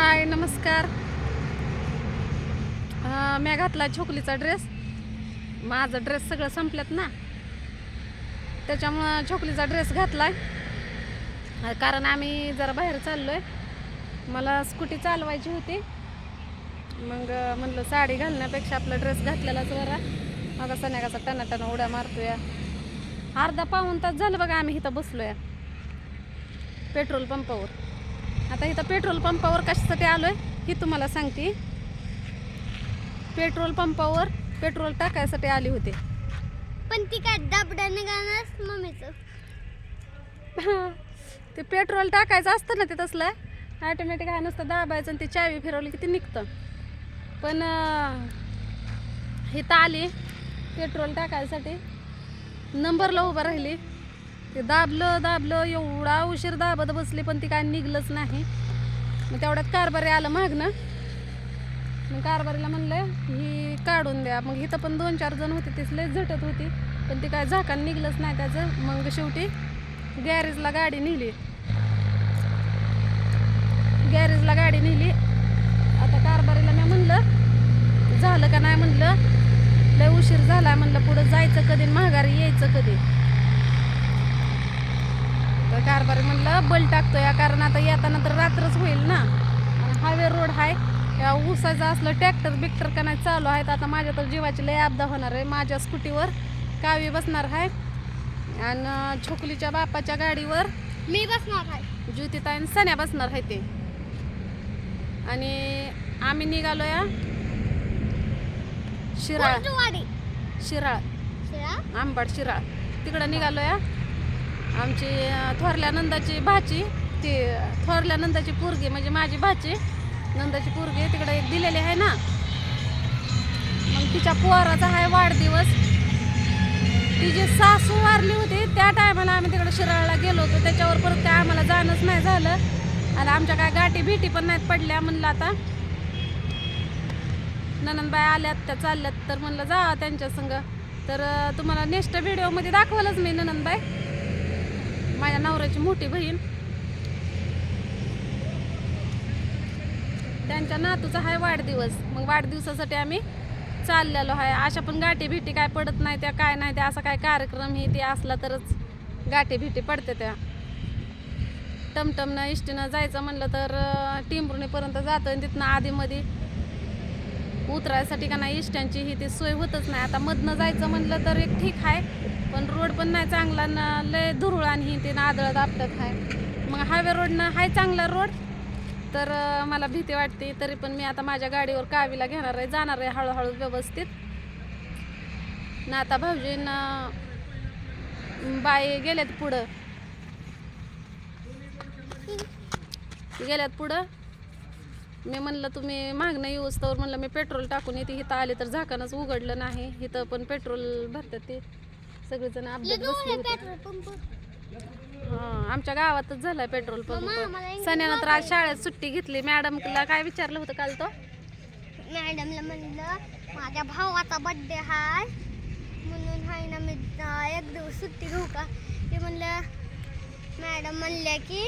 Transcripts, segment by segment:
हाय नमस्कार. मी घातला छोकलीचा ड्रेस. माझा ड्रेस सगळं संपल्यात ना. त्याच्यामुळं छोकलीचा ड्रेस घातलाय. कारण आम्ही जरा बाहेर चाललो आहे मला स्कूटी चालवायची होती. मग म्हणलं साडी घालण्यापेक्षा आपला ड्रेस घातलेलाच बरा मग संध्याकाळचा टना टना उड्या मारतोया. अर्धा पाऊण तास झालं बघा आम्ही इथं बसलोया. पेट्रोल पंपावर. आता इथं पेट्रोल पंपावर कशासाठी आलोय ही तुम्हाला सांगते. पेट्रोल पंपावर पेट्रोल टाकायसाठी आली होते. पण ती काय दाबड्याने गाणं मम्मीचं? ते पेट्रोल टाकायचं असतं ना ते तसलं. ॲटोमॅटिक आहे नुसतं दाबायचं आणि ती चावी फिरवली की ते निघतं. पण इथं आली. पेट्रोल टाकायसाठी. नंबरला उभं राहिली. ते दाबलं दाबलं एवढा उशीर दाबत बसली पण ती काय निघलंच नाही. मग तेवढ्यात कारभारी आलं मागणं मग कारभारीला म्हणलं ही काढून द्या. मग इथं पण दोन चार जण होते तीच लय झटत होती. पण ती काय झाकान निघलंच नाही त्याचं. मग शेवटी गॅरेजला गाडी नेली. गॅरेजला गाडी नेली. आता कारभारीला मी म्हणलं झालं का नाही? म्हणलं लय उशीर झाला. म्हणलं पुढं जायचं कधी आणि माघारी यायचं कधी? तर कारभारी म्हणलं बल टाकतोय. कारण आता येताना तर रात्रच होईल ना. हायवे रोड आहे या ऊसाचं असलं ट्रॅक्टर बिक्टर का नाही चालू आहेत. आता माझ्या तर जीवाची लय अपदा होणार आहे. माझ्या स्कूटीवर कावी बसणार आहे आणि छोकलीच्या बापाच्या गाडीवर मी बसणार आहे ज्योतिताई आणि सण्या बसणार आहे ते. आणि आम्ही निघालो या शिराळ. शिराळ. आंबट शिराळ. तिकडं निघालो या आमची थोरल्या नंदाची भाची ती थोरल्या नंदाची पोरगी म्हणजे माझी भाची नंदाची पोरगी तिकडे एक दिलेली आहे ना. मग तिच्या पोराचा आहे वाढदिवस. तिची सासू वारली होती त्या टायमाला आम्ही तिकडे शिराळला गेलो होतो. त्याच्यावर परत काय आम्हाला जाणंच नाही झालं. आणि आमच्या काय गाठी भेटी पण नाहीत पडल्या म्हणलं आता. ननंदबाई आल्यात त्या चालल्यात तर म्हणलं जा त्यांच्या संग. तर तुम्हाला नेक्स्ट व्हिडिओमध्ये दाखवलंच मी ननंदबाई. माझ्या नवऱ्याची मोठी बहीण. त्यांच्या नातूचा आहे वाढदिवस. मग वाढदिवसासाठी आम्ही चाललेलो आहे अशा पण गाठी भेटी काय पडत नाही त्या काय नाही त्या असा काय कार्यक्रम हे ते असला तरच गाठी भेटी पडते त्या. टमटमनं इष्टीनं जायचं म्हणलं तर टिंबरुणीपर्यंत जातं आणि तिथनं आधीमध्ये उतरायसाठी का नाही इष्ट्यांची ही ती सोय होतच नाही. आता मधनं जायचं म्हटलं तर एक ठीक आहे पण रोड पण नाही चांगला ना लय धुरुळ आणि ते ते आदळत आपटत आहे. मग हायवे रोडनं आहे चांगला रोड तर मला भीती वाटते तरी पण मी आता माझ्या गाडीवर कावीला घेणार आहे जाणार आहे हळूहळू व्यवस्थित. ना आता भाऊजीनं बाई गेल्यात पुढं. गेल्यात पुढं? मी म्हणलं तुम्ही मागणं येऊस तर म्हणलं मी पेट्रोल टाकून येते. इथं आले तर झाकणच उघडलं नाही. इथं पण पेट्रोल भरतात ते. सगळेजण अपडेट बसले होते. Petrol pump. हा आमच्या गावातच झालाय पेट्रोल पंप. सण्यानं तर आज शाळेत सुट्टी घेतली. मॅडमला काय विचारलं होतं काल तो? मॅडमला म्हणलं माझ्या भावाचा बड्डे हाय. म्हणून हाय ना मी अं, एक दिवस सुट्टी घेऊ का? ते म्हणलं मॅडम म्हणल्या की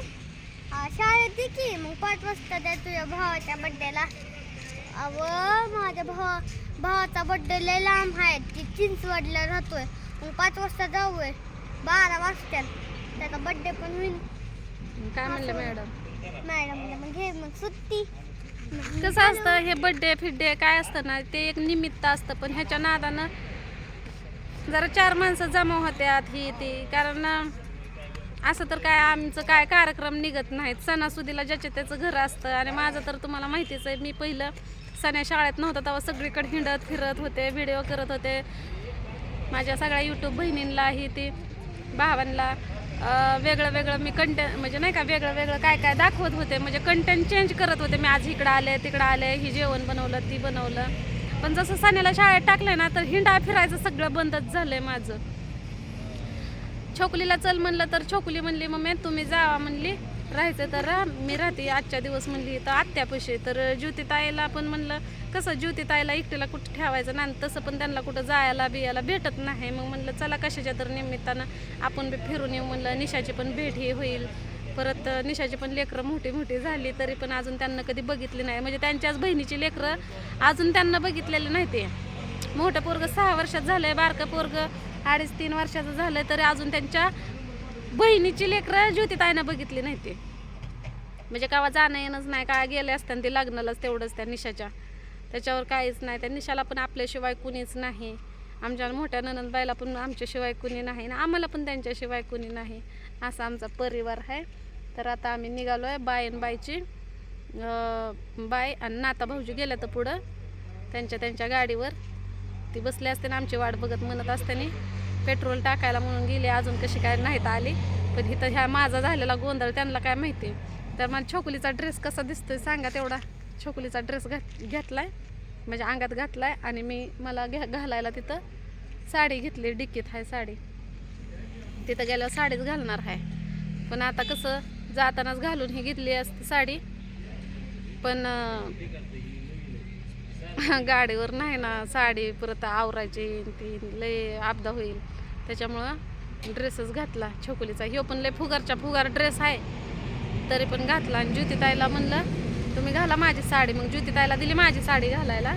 शाळेत ये की मग पाच वाजता द्या तुझ्या भावाच्या बड्डेला अव माझ्या भावा भावाचा बड्डे लय लांब आहे. ती चिंचवडला राहतोय. मग पाच वाजता जाऊय. बारा वाजता. त्याचा बड्डे पण होईल. काय म्हणलं मॅडम? मॅडमला मग घे मग सुट्टी. कसं असतं हे बड्डे फिड्डे काय असतं ना ते एक निमित्त असतं. पण ह्याच्या नादानं जरा चार माणसं जमा होत्यात ही ती. कारण असं तर काय आमचं काय कार्यक्रम निघत नाहीत. सणासुदीला ज्याचे त्याचं घर असतं आणि माझं तर तुम्हाला माहितीच आहे मी पहिलं सण्या शाळेत नव्हतं तेव्हा सगळीकडे हिंडत फिरत होते व्हिडिओ करत होते. माझ्या सगळ्या यूट्यूब बहिणींलाही ती भावांना वेगळं वेगळं मी कंटेंट म्हणजे नाही का वेगळं वेगळं काय काय दाखवत होते. म्हणजे कंटेंट चेंज करत होते. मी आज इकडं आले तिकडं आले ही जेवण बनवलं ती बनवलं. पण जसं सण्याला शाळेत टाकलं ना तर हिंडा फिरायचं सगळं बंदच झालं आहे माझं. छोकलीला चल म्हणलं तर छोकली म्हणली मम्मी तुम्ही जावा म्हणली. राहायचं तर राह. मी राहते आजच्या दिवस म्हणली तर आत्यापशी तर ज्योतिताईला पण म्हणलं कसं ज्योतिताईला एकटीला कुठं ठेवायचं ना तसं पण त्यांना कुठं जायला बियाला भेटत नाही. मग म्हणलं चला कशाच्या तर निमित्तानं आपण बी फिरून येऊ म्हणलं. निशाची पण भेट ही होईल. परत निशाची पण लेकरं मोठी मोठी झाली तरी पण अजून त्यांना कधी बघितली नाही. म्हणजे त्यांच्याच बहिणीची लेकरं अजून त्यांना बघितलेले नाही ते. मोठं पोरग सहा वर्षात झालंय बारकं पोरग. अडीच तीन वर्षाचं झालंय तरी अजून त्यांच्या बहिणीची लेकरं ज्योतिताईनं बघितली नाही ते. म्हणजे कावा जाणं येणंच नाही का गेले असताना ते लग्नालाच तेवढंच त्या निशाच्या. त्याच्यावर काहीच नाही त्या निशाला पण आपल्याशिवाय कुणीच नाही. आमच्या मोठ्या ननंदबाईला पण आमच्याशिवाय कुणी नाही ना आम्हाला पण त्यांच्याशिवाय कुणी नाही. असा आमचा परिवार आहे. तर आता आम्ही निघालो आहे बाय आणि बायची बाय आणि नाता भाऊजी गेल्या तर पुढं. त्यांच्या त्यांच्या गाडीवर. ती बसली असते ना आमची वाट बघत म्हणत असताना पेट्रोल टाकायला म्हणून गेले अजून कशी काय नाहीत आली. पण इथं ह्या माझा झालेला गोंधळ त्यांना काय माहिती. तर मला छोकुलीचा ड्रेस कसा दिसतोय सांगा तेवढा. छोकुलीचा ड्रेस घात घेतलाय म्हणजे अंगात घातलाय आणि मी मला घ्या घालायला तिथं साडी घेतली डिक्कीत आहे साडी. तिथं गेल्यावर साडीच घालणार आहे पण आता कसं जातानाच घालून ही घेतली असती साडी. पण गाडीवर नाही ना साडी परत आवरायची ती लय आपदा होईल. त्याच्यामुळं ड्रेसच घातला छोकुलीचा. ह्यो पण लय फुगारच्या फुगार ड्रेस आहे. तरी पण घातला. आणि ज्योतिताईला म्हणलं तुम्ही घाला माझी साडी. मग ज्योतिताईला दिली माझी साडी घालायला.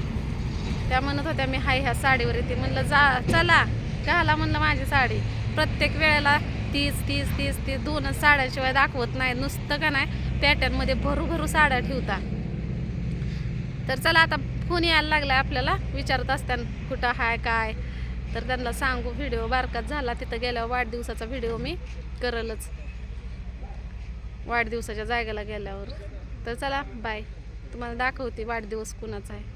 त्या म्हणत होत्या मी हाय ह्या साडीवर येते. म्हणलं जा चला. घाला म्हणलं माझी साडी. प्रत्येक वेळेला तीस तीस तीस तीस दोनच साड्याशिवाय दाखवत नाही. नुसतं का नाही पॅटर्नमध्ये भरू भरू साड्या ठेवता. तर चला आता फोन यायला लागला आपल्याला विचारत असताना कुठं हाय काय? तर त्यांना सांगू व्हिडिओ बारकाच झाला तिथं गेल्यावर वाढदिवसाचा व्हिडिओ मी करलच. वाढदिवसाच्या जागेला गेल्यावर. तर चला बाय. तुम्हाला दाखवते वाढदिवस कुणाचा आहे.